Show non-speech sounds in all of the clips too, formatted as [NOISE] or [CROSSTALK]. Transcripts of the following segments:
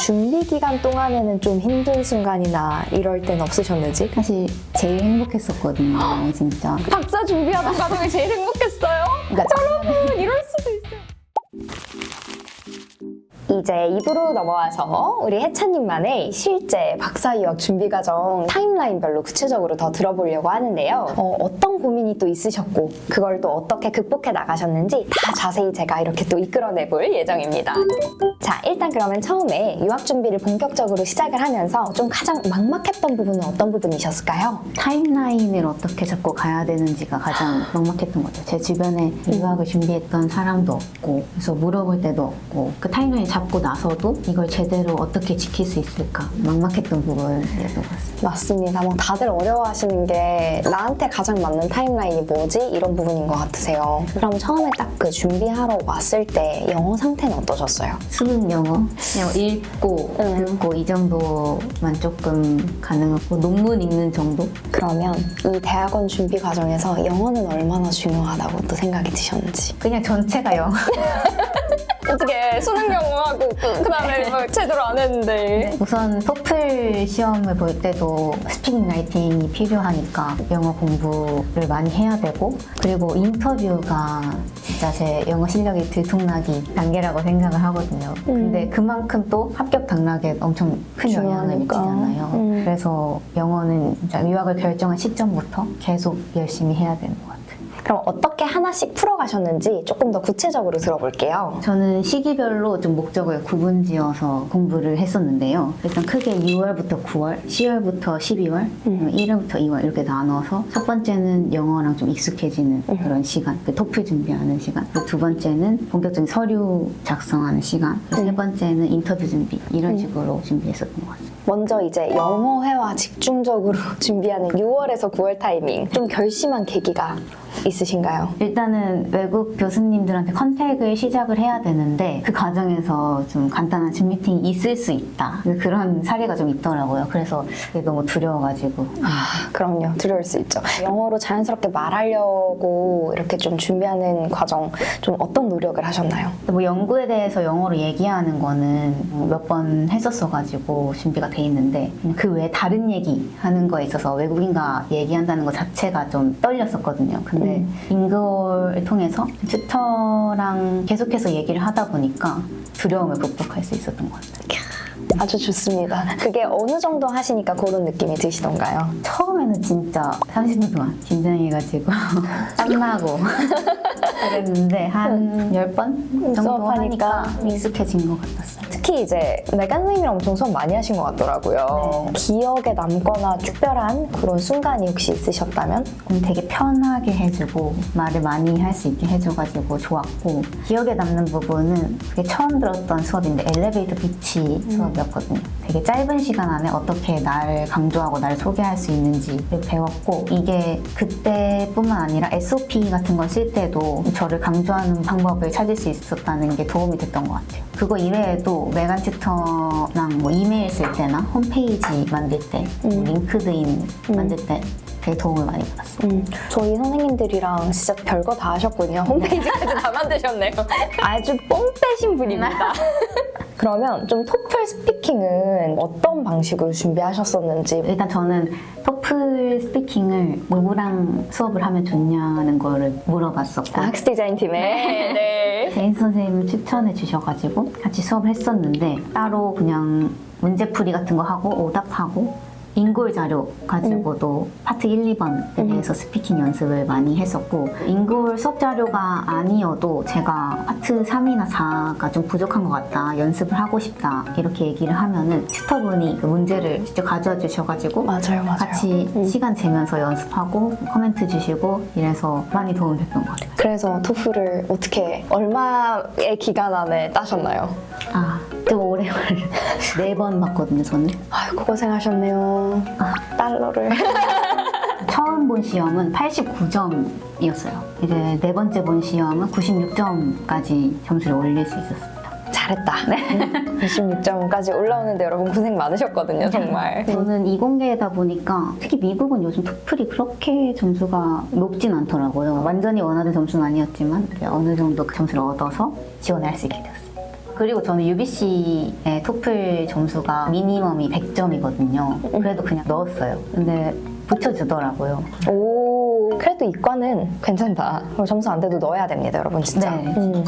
준비 기간 동안에는 좀 힘든 순간이나 이럴 땐 없으셨는지? 사실 제일 행복했었거든요, 진짜. [GASPS] 박사 준비하던 과정이 제일 행복했어요. 그러니까 여러분 이럴 있어요. 이제 입으로 넘어와서 우리 해찬님만의 실제 박사 유학 준비 과정 타임라인별로 구체적으로 더 들어보려고 하는데요. 어, 떤 고민이 또 있으셨고 그걸 또 어떻게 극복해 나가셨는지 다 자세히 제가 이렇게 또 이끌어내볼 예정입니다. 자, 일단 그러면 처음에 유학 준비를 본격적으로 시작을 하면서 좀 가장 막막했던 부분은 어떤 부분이셨을까요? 타임라인을 어떻게 잡고 가야 되는지가 가장 막막했던 것 같아요. 제 주변에 유학을 준비했던 사람도 없고, 그래서 물어볼 때도 없고, 그 타임라인 잡고 나서도 이걸 제대로 어떻게 지킬 수 있을까 막막했던 부분이었던 것 같습니다. 맞습니다. 뭐 다들 어려워하시는 게 나한테 가장 맞는 타임라인이 뭐지? 이런 부분인 것 같으세요. 그럼 처음에 딱 그 준비하러 왔을 때 영어 상태는 어떠셨어요? 수능 영어 그냥 읽고 응. 듣고 이 정도만 조금 가능하고 논문 읽는 정도? 그러면 이 대학원 준비 과정에서 영어는 얼마나 중요하다고 또 생각이 드셨는지. 그냥 전체가 영어. [LAUGHS] 어떻게 수능 영어하고 그, 다음에 뭐 제대로 안 했는데. 우선 토플 시험을 볼 때도 스피킹 라이팅이 필요하니까 영어 공부를 많이 해야 되고 그리고 인터뷰가 진짜 제 영어 실력이 들통나기 단계라고 생각을 하거든요. 근데 그만큼 또 합격 당락에 엄청 큰 영향을 중요하니까. 미치잖아요. 음. 그래서 영어는 진짜 유학을 결정한 시점부터 계속 열심히 해야 되는 것 같아요. 그럼 어떻게 하나씩 풀어가셨는지 조금 더 구체적으로 들어볼게요. 저는 시기별로 좀 목적을 구분지어서 공부를 했었는데요. 일단 크게 6월부터 9월, 10월부터 12월, 음. 1월부터 2월 이렇게 나눠서 첫 번째는 영어랑 좀 익숙해지는 음. 그런 시간, 그 토플 준비하는 시간. 그두 번째는 본격적인 서류 작성하는 시간. 음. 번째는 인터뷰 준비 이런 식으로 준비했었던 것 같아요. 먼저 이제 영어 회화 집중적으로 [LAUGHS] 준비하는 6월에서 9월 타이밍 좀 결심한 계기가 있으신가요? 일단은 외국 교수님들한테 컨택을 시작을 해야 되는데 그 과정에서 좀 간단한 줌 미팅이 있을 수 있다 그런 사례가 좀 있더라고요 그래서 그게 너무 두려워가지고 아, 그럼요. 두려울 수 있죠. 영어로 자연스럽게 말하려고 이렇게 좀 준비하는 과정 좀 어떤 노력을 하셨나요? 뭐 연구에 대해서 영어로 얘기하는 거는 몇 번 했었어가지고 준비가 돼 있는데 그 외에 다른 얘기 하는 거에 있어서 외국인과 얘기한다는 것 자체가 좀 떨렸었거든요. 근데 잉글을 통해서 튜터랑 계속해서 얘기를 하다 보니까 두려움을 극복할 수 있었던 것 같아요. 아주 좋습니다. 그게 어느 정도 하시니까 그런 느낌이 드시던가요? 처음에는 진짜 30분 동안 긴장해가지고 [LAUGHS] 땀나고 [LAUGHS] 그랬는데 한 10번 정도 수업하니까. 하니까 익숙해진 것 같았어요. 특히 이제 메간 선생님이랑 엄청 수업 많이 하신 것 같더라고요. 네. 기억에 남거나 특별한 그런 순간이 혹시 있으셨다면? 음, 되게 편하게 해주고 말을 많이 할 수 있게 해줘가지고 좋았고 기억에 남는 부분은 그게 처음 들었던 수업인데 엘리베이터 피치 수업 이었거든요. 되게 짧은 시간 안에 어떻게 날 강조하고 날 소개할 수 있는지를 배웠고 이게 그때뿐만 아니라 SOP 같은 걸 쓸 때도 저를 강조하는 방법을 찾을 수 있었다는 게 도움이 됐던 것 같아요. 그거 이외에도 메간 튜터랑 뭐 이메일 쓸 때나 홈페이지 만들 때, 뭐 음. 링크드인 만들 때 되게 도움을 많이 받았어요. 음, 저희 선생님들이랑 진짜 별거 다 하셨군요. 홈페이지까지 다 만드셨네요. [LAUGHS] 아주 뽕 빼신 분입니다. [LAUGHS] 그러면 좀 토플 스피킹은 어떤 방식으로 준비하셨었는지? 일단 저는 토플 스피킹을 누구랑 수업을 하면 좋냐는 거를 물어봤었고. 아, 학스 디자인 팀에? 네. [LAUGHS] 제인 선생님 추천해 주셔가지고 같이 수업을 했었는데 따로 그냥 문제풀이 같은 거 하고 오답하고 인골 자료 가지고도 파트 1, 2번에 대해서 스피킹 연습을 많이 했었고 인골 수업 자료가 아니어도 제가 파트 3이나 4가 좀 부족한 것 같다 연습을 하고 싶다 이렇게 얘기를 하면은 튜터분이 그 문제를 직접 가져와 주셔가지고 맞아요, 맞아요. 같이 음. 시간 재면서 연습하고 코멘트 주시고 이래서 많이 도움이 됐던 것 같아요. 그래서 토플을 어떻게 얼마의 기간 안에 따셨나요? 아, 좀 오래 걸려. 네번 봤거든요, 저는. 아이고 고생하셨네요. 달러를. [LAUGHS] 처음 본 시험은 89점이었어요. 이제 네 번째 본 시험은 96점까지 점수를 올릴 수 있었습니다. 잘했다. [LAUGHS] 26점까지 올라오는데 여러분 고생 많으셨거든요, 정말. 저는 이공계다 보니까 특히 미국은 요즘 토플이 그렇게 점수가 높진 않더라고요. 완전히 원하는 점수는 아니었지만 어느 정도 그 점수를 얻어서 지원할 수 있게 되었어요. 그리고 저는 UBC의 토플 점수가 미니멈이 100점이거든요. 그래도 그냥 넣었어요. 근데 붙여주더라고요. 오, 그래도 이과는 괜찮다. 그럼 점수 안 돼도 넣어야 됩니다, 여러분, 진짜. 네, 음.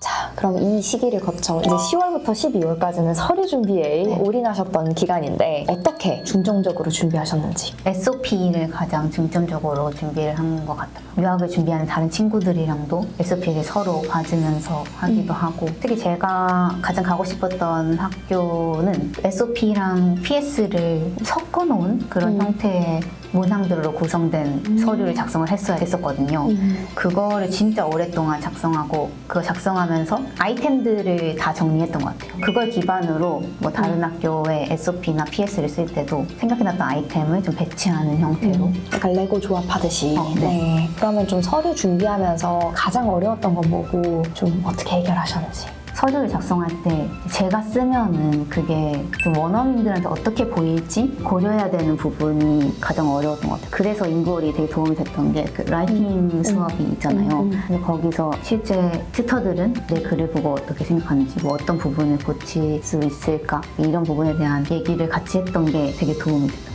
자, 그럼 이 시기를 거쳐 이제 10월부터 12월까지는 서류 준비에 네. 올인하셨던 기간인데 어떻게 중점적으로 준비하셨는지. SOP를 가장 중점적으로 준비를 한 것 같아요. 유학을 준비하는 다른 친구들이랑도 SOP를 서로 봐주면서 하기도 하고 특히 제가 가장 가고 싶었던 학교는 SOP랑 PS를 섞어놓은 그런 음. 형태의 문항들로 구성된 서류를 작성을 했어야 했었거든요. 그거를 진짜 오랫동안 작성하고 그거 작성하면서 아이템들을 다 정리했던 것 같아요. 그걸 기반으로 뭐 다른 학교의 SOP나 PS를 쓸 때도 생각해놨던 아이템을 좀 배치하는 형태로 약간 레고 조합하듯이. 어, 네. 그러면 좀 서류 준비하면서 가장 어려웠던 건 뭐고 좀 어떻게 해결하셨는지. 서류를 작성할 때 제가 쓰면은 그게 좀 원어민들한테 어떻게 보일지 고려해야 되는 부분이 가장 어려웠던 것 같아요. 그래서 인구월이 되게 도움이 됐던 게 그 라이팅 수업이 있잖아요. 음, 음. 근데 거기서 실제 튜터들은 내 글을 보고 어떻게 생각하는지, 뭐 어떤 부분을 고칠 수 있을까 이런 부분에 대한 얘기를 같이 했던 게 되게 도움이 같아요.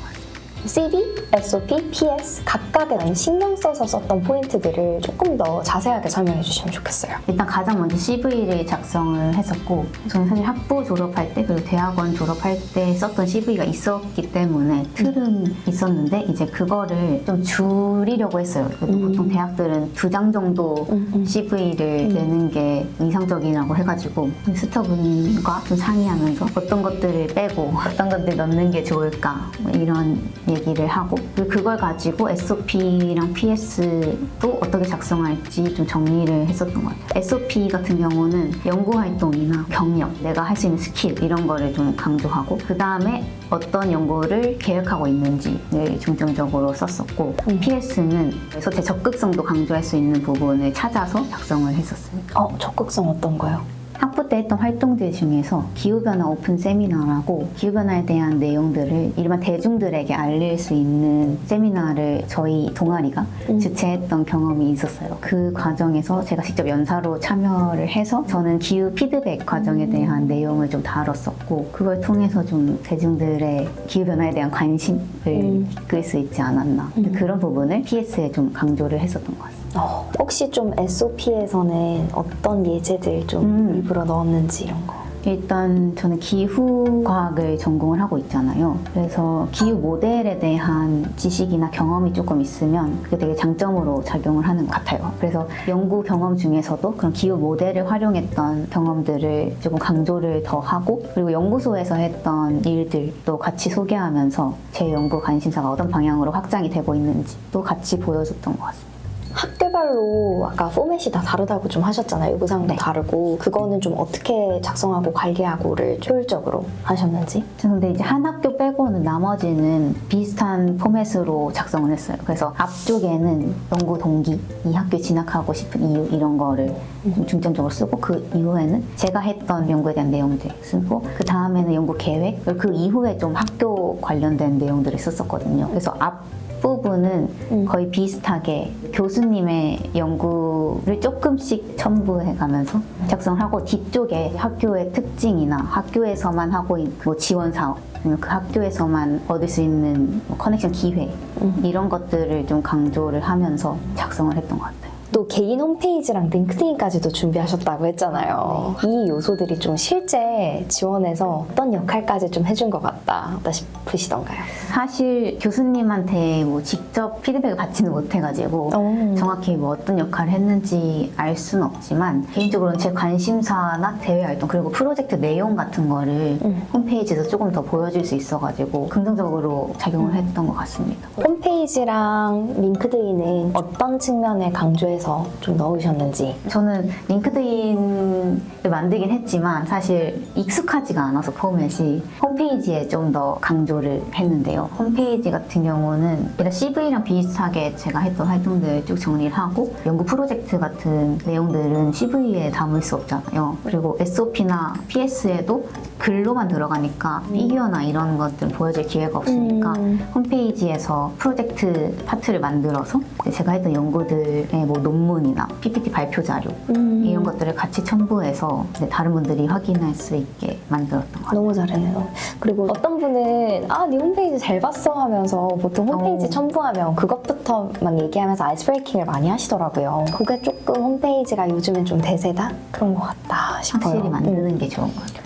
CV, SOP, PS 각각에 난 신경 써서 썼던 포인트들을 조금 더 자세하게 설명해 주시면 좋겠어요. 일단 가장 먼저 CV를 작성을 했었고 저는 사실 학부 졸업할 때 그리고 대학원 졸업할 때 썼던 CV가 있었기 때문에 틀은 있었는데 이제 그거를 좀 줄이려고 했어요. 그래도 음. 보통 대학들은 두 장 정도 음, 음. CV를 내는 게 이상적이라고 해가지고 스타분과 좀 상의하면서 어떤 것들을 빼고 [LAUGHS] 어떤 것들 넣는 게 좋을까 뭐 이런 얘기를 하고 그걸 가지고 SOP랑 PS도 어떻게 작성할지 좀 정리를 했었던 것 같아요. SOP 같은 경우는 연구 활동이나 경력, 내가 할 수 있는 스킬 이런 거를 좀 강조하고 그 다음에 어떤 연구를 계획하고 있는지를 중점적으로 썼었고 음. PS는 소재 적극성도 강조할 수 있는 부분을 찾아서 작성을 했었어요. 어, 적극성 어떤 거요? 학부 때 했던 활동들 중에서 기후변화 오픈 세미나라고 기후변화에 대한 내용들을 일반 대중들에게 알릴 수 있는 세미나를 저희 동아리가 음. 주최했던 경험이 있었어요. 그 과정에서 제가 직접 연사로 참여를 해서 저는 기후 피드백 과정에 대한 내용을 좀 다뤘었고 그걸 통해서 좀 대중들의 기후변화에 대한 관심을 음. 이끌 수 있지 않았나 음. 그런 부분을 PS에 좀 강조를 했었던 것 같습니다. 어, 혹시 좀 SOP에서는 어떤 예제들 좀 음. 일부러 넣었는지 이런 거. 일단 저는 기후 과학을 전공을 하고 있잖아요. 그래서 기후 모델에 대한 지식이나 경험이 조금 있으면 그게 되게 장점으로 작용을 하는 것 같아요. 그래서 연구 경험 중에서도 그런 기후 모델을 활용했던 경험들을 조금 강조를 더 하고 그리고 연구소에서 했던 일들도 같이 소개하면서 제 연구 관심사가 어떤 방향으로 확장이 되고 있는지 또 같이 보여줬던 것 같습니다. 학교별로 아까 포맷이 다 다르다고 좀 하셨잖아요. 요구사항도 네. 다르고 그거는 좀 어떻게 작성하고 관리하고를 효율적으로 하셨는지. 근데 이제 한 학교 빼고는 나머지는 비슷한 포맷으로 작성을 했어요. 그래서 앞쪽에는 연구 동기, 이 학교에 진학하고 싶은 이유 이런 거를 좀 중점적으로 쓰고 그 이후에는 제가 했던 연구에 대한 내용들 쓰고 그 다음에는 연구 계획, 그 이후에 좀 학교 관련된 내용들을 썼었거든요. 그래서 앞 부분은 음. 거의 비슷하게 교수님의 연구를 조금씩 첨부해 가면서 작성을 하고 뒤쪽에 학교의 특징이나 학교에서만 하고 있는 뭐 지원 사업 아니면 그 학교에서만 얻을 수 있는 뭐 커넥션 기회 음. 이런 것들을 좀 강조를 하면서 작성을 했던 것 같아요. 또 개인 홈페이지랑 링크드인까지도 준비하셨다고 했잖아요. 이 요소들이 좀 실제 지원에서 어떤 역할까지 좀 해준 것 같다 싶으시던가요? 사실 교수님한테 뭐 직접 피드백을 받지는 못해가지고 어. 정확히 뭐 어떤 역할을 했는지 알 수는 없지만 개인적으로는 제 관심사나 대외 활동 그리고 프로젝트 내용 같은 거를 음. 홈페이지에서 조금 더 보여줄 수 있어가지고 긍정적으로 작용을 했던 것 같습니다. 홈페이지랑 링크드인은 어떤 측면에 강조 해서 좀 넣으셨는지. 저는 링크드인을 만들긴 했지만 사실 익숙하지가 않아서 포맷이 홈페이지에 좀 더 강조를 했는데요. 홈페이지 같은 경우는 일단 CV랑 비슷하게 제가 했던 활동들을 쭉 정리를 하고 연구 프로젝트 같은 내용들은 CV에 담을 수 없잖아요. 그리고 SOP나 PS에도 글로만 들어가니까 피규어나 이런 것들 보여줄 기회가 없으니까 음. 홈페이지에서 프로젝트 파트를 만들어서 제가 했던 연구들의 뭐 논문이나 PPT 발표 자료 음. 이런 것들을 같이 첨부해서 다른 분들이 확인할 수 있게 만들었던 것 같아요. 너무 잘했네요. 그리고 어떤 분은 아, 네 홈페이지 잘 봤어 하면서 보통 홈페이지 어. 첨부하면 그것부터 막 얘기하면서 아이스 브레이킹을 많이 하시더라고요. 그게 조금 홈페이지가 요즘엔 좀 대세다? 그런 것 같다 싶어요. 확실히 음. 만드는 게 좋은 것 같아요.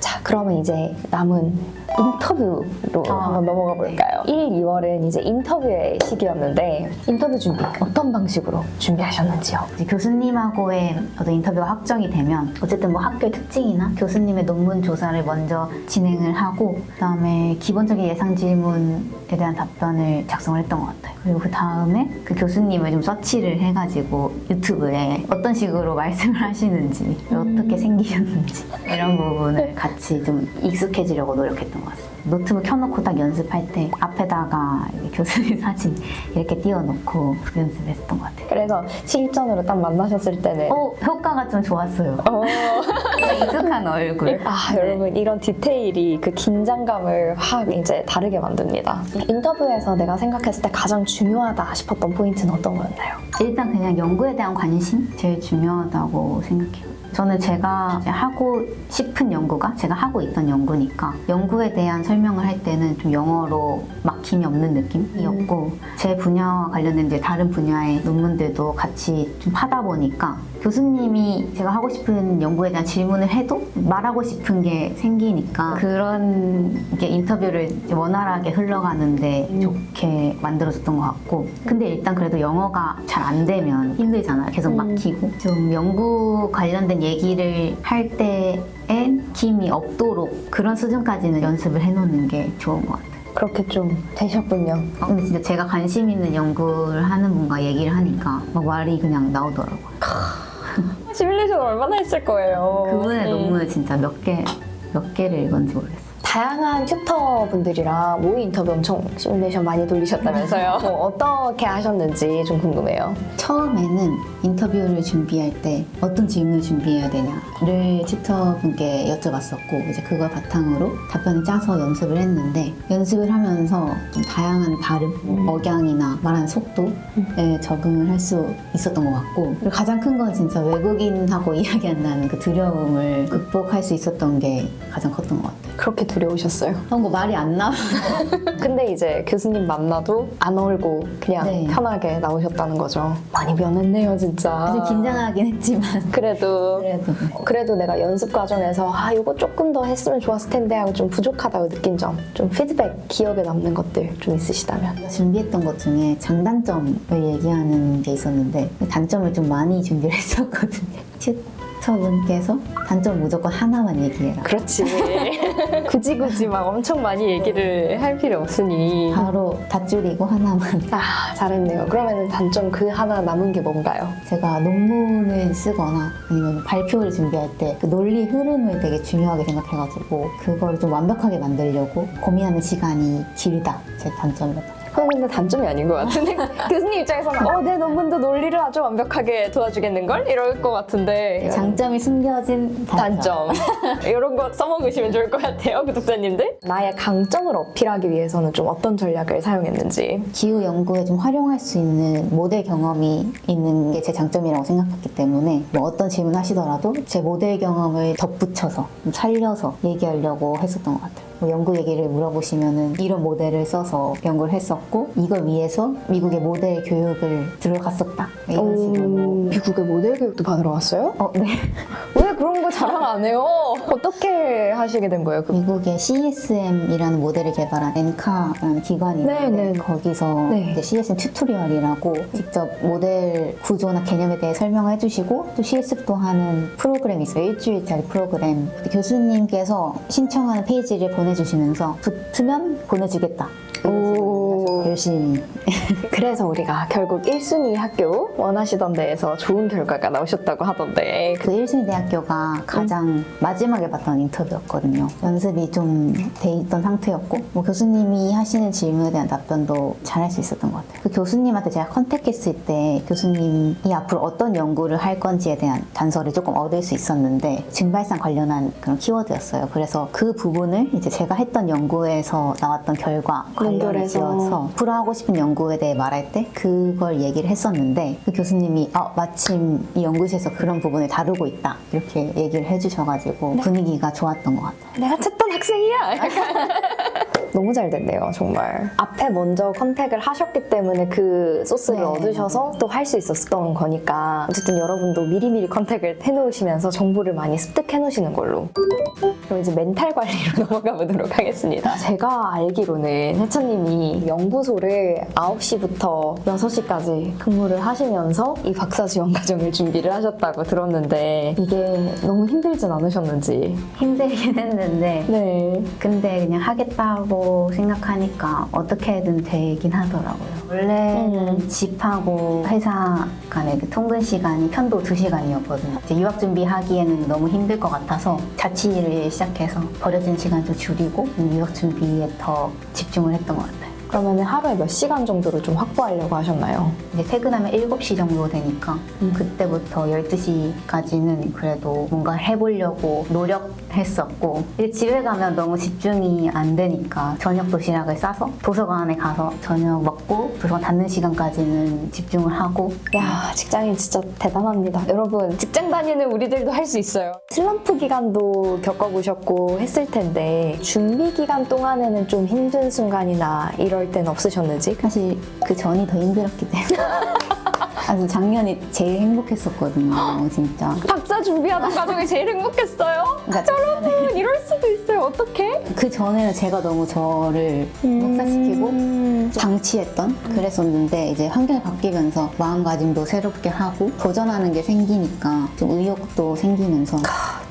자, 그러면 이제 남은 인터뷰로 아, 한번 넘어가 볼까요? 1, 2월은 이제 인터뷰의 시기였는데 인터뷰 준비 어떤 방식으로 준비하셨는지요? 교수님하고의 어떤 인터뷰가 확정이 되면 어쨌든 뭐 학교의 특징이나 교수님의 논문 조사를 먼저 진행을 하고 그다음에 기본적인 예상 질문에 대한 답변을 작성을 했던 것 같아요. 그리고 그 다음에 그 교수님을 좀 서치를 해가지고 유튜브에 어떤 식으로 [LAUGHS] 말씀을 하시는지 어떻게 생기셨는지 이런 부분을 같이 좀 익숙해지려고 노력했던 것 같아요. 노트북 켜놓고 딱 연습할 때 앞에다가 교수님 [LAUGHS] 사진 이렇게 띄워놓고 연습했던 것 같아요. 그래서 실전으로 딱 만나셨을 때는 어, 효과가 좀 좋았어요. 어. [LAUGHS] 익숙한 얼굴. 아, 여러분, 이런 디테일이 그 긴장감을 확 이제 다르게 만듭니다. 인터뷰에서 내가 생각했을 때 가장 중요하다 싶었던 포인트는 어떤 거였나요? 일단 그냥 연구에 대한 관심 제일 중요하다고 생각해요. 저는 제가 하고 싶은 연구가 제가 하고 있던 연구니까 연구에 대한 설명을 할 때는 좀 영어로 막힘이 없는 느낌이었고 제 분야와 관련된 이제 다른 분야의 논문들도 같이 좀 하다 보니까 교수님이 제가 하고 싶은 연구에 대한 질문을 해도 말하고 싶은 게 생기니까 그런 게 인터뷰를 원활하게 흘러가는데 좋게 만들어줬던 것 같고 근데 일단 그래도 영어가 잘 안 되면 힘들잖아요. 계속 음. 막히고. 좀 연구 관련된 얘기를 할 때엔 힘이 없도록 그런 수준까지는 연습을 해놓는 게 좋은 것 같아요 그렇게 좀 되셨군요. 어, 근데 진짜 제가 관심 있는 연구를 하는 분과 얘기를 하니까 막 말이 그냥 나오더라고요 [LAUGHS] 시뮬레이션 얼마나 했을 거예요. 그분의 음. 논문을 진짜 몇 개, 몇 개를 읽었는지 모르겠어요. 다양한 튜터 분들이랑 모의 인터뷰 엄청 시뮬레이션 많이 돌리셨다면서요? [LAUGHS] 어, 어떻게 하셨는지 좀 궁금해요. 처음에는 인터뷰를 준비할 때 어떤 질문을 준비해야 되냐를 튜터분께 여쭤봤었고 이제 그걸 바탕으로 답변을 짜서 연습을 했는데 연습을 하면서 좀 다양한 발음, 억양이나 말하는 속도에 적응을 할 수 있었던 것 같고 그리고 가장 큰 건 진짜 외국인하고 [LAUGHS] 이야기한다는 그 두려움을 극복할 수 있었던 게 가장 컸던 것 같아요. 그렇게 두려 우셨어요? 그런 거 말이 안 나와. [LAUGHS] 근데 이제 교수님 만나도 안 얼고 그냥 네. 편하게 나오셨다는 거죠. 많이 변했네요, 진짜. 사실 긴장하긴 했지만 그래도 그래도 그래도 내가 연습 과정에서 아 이거 조금 더 했으면 좋았을 텐데 하고 좀 부족하다고 느낀 점, 좀 피드백 기억에 남는 것들 좀 있으시다면. 준비했던 것 중에 장단점을 얘기하는 게 있었는데 단점을 좀 많이 준비를 [LAUGHS] 했었거든요. 튜터분께서 단점 무조건 하나만 얘기해라. 그렇지. [LAUGHS] 굳이 굳이 막 엄청 많이 얘기를 할 필요 없으니. 바로 다 줄이고 하나만. 아 잘했네요. 그러면 단점 그 하나 남은 게 뭔가요? 제가 논문을 쓰거나 아니면 발표를 준비할 때 그 논리 흐름을 되게 중요하게 생각해가지고 그거를 좀 완벽하게 만들려고 고민하는 시간이 길다. 제 단점이었던 그건 근데 단점이 아닌 것 같은데 [LAUGHS] 교수님 입장에서는 어 내 논문도 논리를 아주 완벽하게 도와주겠는 걸? 이럴 것 같은데. 장점이 숨겨진 단점. 단점. [LAUGHS] 이런 거 써먹으시면 좋을 것 같아요 구독자님들. 나의 강점을 어필하기 위해서는 좀 어떤 전략을 사용했는지. 기후 연구에 좀 활용할 수 있는 모델 경험이 있는 게 제 장점이라고 생각했기 때문에 뭐 어떤 질문 하시더라도 제 모델 경험을 덧붙여서 좀 살려서 얘기하려고 했었던 것 같아요. 뭐 연구 얘기를 물어보시면은 이런 모델을 써서 연구를 했었고 이걸 위해서 미국의 모델 교육을 들어갔었다 이런 식으로 미국의 모델 교육도 받으러 왔어요? 어, 네. 왜 그런 거 자랑 안 해요? 어떻게 하시게 된 거예요? 그 미국의 CSM이라는 모델을 개발한 엔카라는 기관이 있는데 네, 네. 거기서 네. 이제 CSM 튜토리얼이라고 직접 모델 구조나 개념에 대해 설명을 해주시고 또 실습도 하는 프로그램이 있어요. 일주일짜리 프로그램. 교수님께서 신청하는 페이지를 보내주시면서 붙으면 보내주겠다. 오. 열심히 [LAUGHS] 그래서 우리가 결국 1순위 학교 원하시던 데에서 좋은 결과가 나오셨다고 하던데 그 1순위 대학교가 가장 마지막에 봤던 인터뷰였거든요. 연습이 좀 돼 있던 상태였고 뭐 교수님이 하시는 질문에 대한 답변도 잘할 수 있었던 것 같아요. 그 교수님한테 제가 컨택했을 때 교수님이 앞으로 어떤 연구를 할 건지에 대한 단서를 조금 얻을 수 있었는데 증발상 관련한 그런 키워드였어요. 그래서 그 부분을 이제 제가 했던 연구에서 나왔던 결과 연결해서. 관련해서 해서 앞으로 하고 싶은 연구에 대해 말할 때 그걸 얘기를 했었는데 그 교수님이 아, 마침 이 연구실에서 그런 부분을 다루고 있다 이렇게 얘기를 해주셔가지고 분위기가 좋았던 것 같아요. 내가 찾던 학생이야. [LAUGHS] 너무 잘 됐네요, 정말. 앞에 먼저 컨택을 하셨기 때문에 그 소스를 네. 얻으셔서 또 할 수 있었던 거니까 어쨌든 여러분도 미리미리 컨택을 해놓으시면서 정보를 많이 습득해 놓으시는 걸로. 그럼 이제 멘탈 관리로 [LAUGHS] 넘어가 보도록 하겠습니다. 제가 알기로는 해찬님이 연구소를 9시부터 6시까지 근무를 하시면서 이 박사수영 과정을 준비를 하셨다고 들었는데 이게 너무 힘들진 않으셨는지. 힘들긴 했는데 네. 근데 그냥 하겠다고 생각하니까 어떻게든 되긴 하더라고요. 원래는 음. 집하고 회사 간의 그 통근 시간이 편도 2시간이었거든요. 이제 유학 준비하기에는 너무 힘들 것 같아서 자취를 시작해서 버려진 시간도 줄이고 유학 준비에 더 집중을 했던 것 같아요. 그러면 하루에 몇 시간 정도를 좀 확보하려고 하셨나요? 이제 퇴근하면 7시 정도 되니까 그때부터 12시까지는 그래도 뭔가 해보려고 노력했었고 이제 집에 가면 너무 집중이 안 되니까 저녁 도시락을 싸서 도서관에 가서 저녁 먹고 도서관 닫는 시간까지는 집중을 하고 야, 직장인 진짜 대단합니다. 여러분, 직장 다니는 우리들도 할 수 있어요. 슬럼프 기간도 겪어보셨고 했을 텐데, 준비 기간 동안에는 좀 힘든 순간이나 이럴 땐 없으셨는지? 사실 그 전이 더 힘들었기 때문에 [LAUGHS] 아주 작년이 제일 행복했었거든요 진짜 박사 준비하던 과정이 제일 행복했어요? 그러니까 여러분, 이럴 수도 있어요. 어떡해? 그 전에는 제가 너무 저를 혹사시키고 음, 방치했던 그랬었는데 이제 환경이 바뀌면서 마음가짐도 새롭게 하고 도전하는 게 생기니까 좀 의욕도 생기면서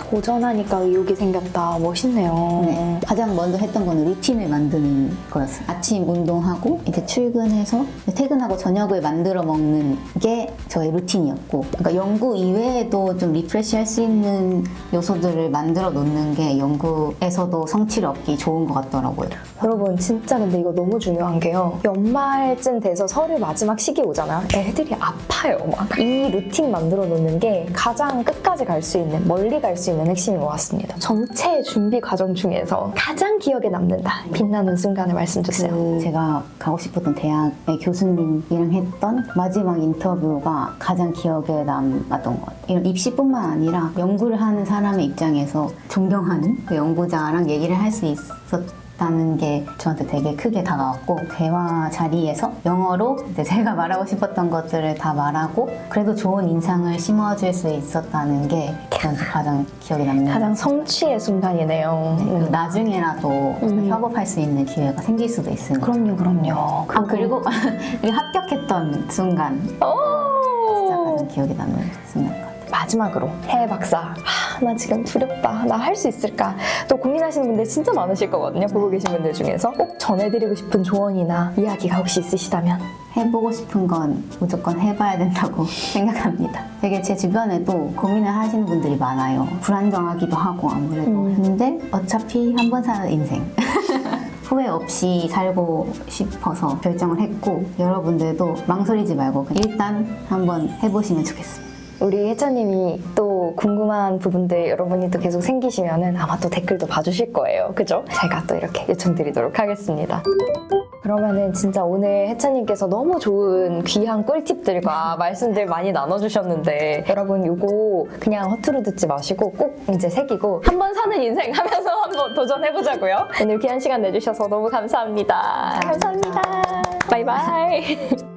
도전하니까 의욕이 생겼다. 멋있네요. 네. 가장 먼저 했던 거는 루틴을 만드는 거였어요. 아침 운동하고 이제 출근해서 퇴근하고 저녁을 만들어 먹는 게 저의 루틴이었고 그러니까 연구 이외에도 좀 리프레시 할 수 있는 요소들을 만들어 놓는 게 연구에서도 성취를 얻기 좋은 것 같더라고요. 여러분 진짜 근데 이거 너무 중요한 게요 연말쯤 돼서 설을 마지막 시기 오잖아요 애들이 아파요 막 이 루틴 만들어 놓는 게 가장 끝까지 갈 수 있는 멀리 갈 수 있는 핵심인 것 같습니다. 전체 준비 과정 중에서 가장 기억에 남는다. 빛나는 순간을 말씀 주세요. 그 제가 가고 싶었던 대학의 교수님이랑 했던 마지막 인터뷰가 가장 기억에 남았던 것 같아요. 이런 입시뿐만 아니라 연구를 하는 사람의 입장에서 존경하는 그 연구자랑 얘기를 할 수 있었 다는 게 저한테 되게 크게 다가왔고 대화 자리에서 영어로 이제 제가 [LAUGHS] 말하고 싶었던 것들을 다 말하고 그래도 좋은 인상을 심어줄 수 있었다는 게 저한테 가장 기억에 남는 가장 성취의 순간이네요 네, 그리고 음. 나중에라도 음. 협업할 수 있는 기회가 생길 수도 있으니까 그럼요 그럼요 아 그리고 [LAUGHS] 이 합격했던 순간 진짜 오! 가장 기억에 남는 순간. 마지막으로 해 박사 아, 나 지금 두렵다 나 할 수 있을까 또 고민하시는 분들 진짜 많으실 거거든요 보고 계신 분들 중에서 꼭 전해드리고 싶은 조언이나 이야기가 혹시 있으시다면 해보고 싶은 건 무조건 해봐야 된다고 [LAUGHS] 생각합니다. 되게 제 주변에도 고민을 하시는 분들이 많아요. 불안정하기도 하고 아무래도. 음. 근데 어차피 한 번 사는 인생. [LAUGHS] 후회 없이 살고 싶어서 결정을 했고 여러분들도 망설이지 말고 일단 한번 해보시면 좋겠습니다. 우리 혜자님이 또 궁금한 부분들 여러분이 또 계속 생기시면은 아마 또 댓글도 봐주실 거예요. 그죠? 제가 또 이렇게 요청드리도록 하겠습니다. 그러면은 진짜 오늘 혜차님께서 너무 좋은 귀한 꿀팁들과 [LAUGHS] 말씀들 많이 나눠주셨는데 여러분 요거 그냥 허투루 듣지 마시고 꼭 이제 새기고 한번 사는 인생 하면서 [LAUGHS] 한번 도전해보자고요. 오늘 귀한 시간 내주셔서 너무 감사합니다. 감사합니다. 감사합니다. 바이바이.